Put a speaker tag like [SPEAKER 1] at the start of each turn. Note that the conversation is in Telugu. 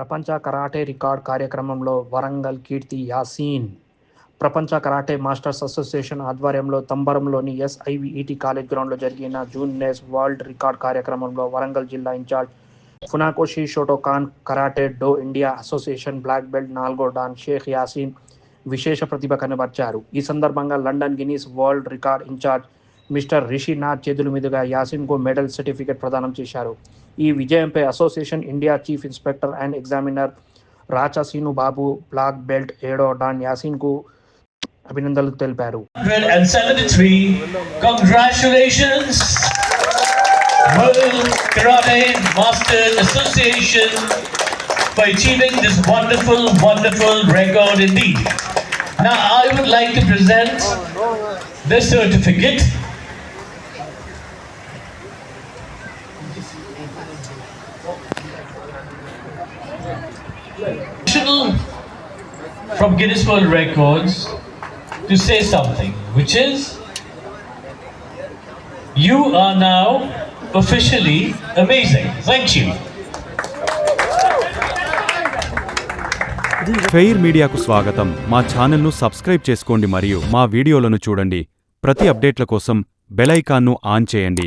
[SPEAKER 1] ప్రపంచ కరాటే రికార్డ్ కార్యక్రమంలో వరంగల్ కీర్తి యాసీన్. ప్రపంచ కరాటే మాస్టర్స్ అసోసియేషన్ ఆధ్వర్యంలో తంబరంలోని ఎస్ఐవిఈటి కాలేజ్ గ్రౌండ్లో జరిగిన జూన్ నేస్ వరల్డ్ రికార్డ్ కార్యక్రమంలో వరంగల్ జిల్లా incharge Funakoshi Shotokan karate do India association black belt నాల్గో డాన్ షేక్ యాసీన్ విశేష ప్రతిభ కనబర్చారు. ఈ సందర్భంగా London Guinness world record incharge mister Rishinath చేతుల మీదుగా యాసిన్కు మెడల్ సర్టిఫికెట్ ప్రదానం చేశారు ఈ విజయంపై association India chief inspector and examiner Racha Babu black belt ఏడో డాన్ యాసిన్కు అభినందనలు తెలిపారు
[SPEAKER 2] 173. Congratulations, World Karate Masters Association, for achieving this wonderful, wonderful record indeed. Now, I would like to present this certificate. From Guinness World Records to say something, which is you are now officially amazing. Thank you.
[SPEAKER 3] Fair మీడియాకు స్వాగతం మా ఛానల్ను సబ్స్క్రైబ్ చేసుకోండి మరియు మా వీడియోలను చూడండి ప్రతి అప్డేట్ల కోసం బెల్ ఐకాన్ను ఆన్ చేయండి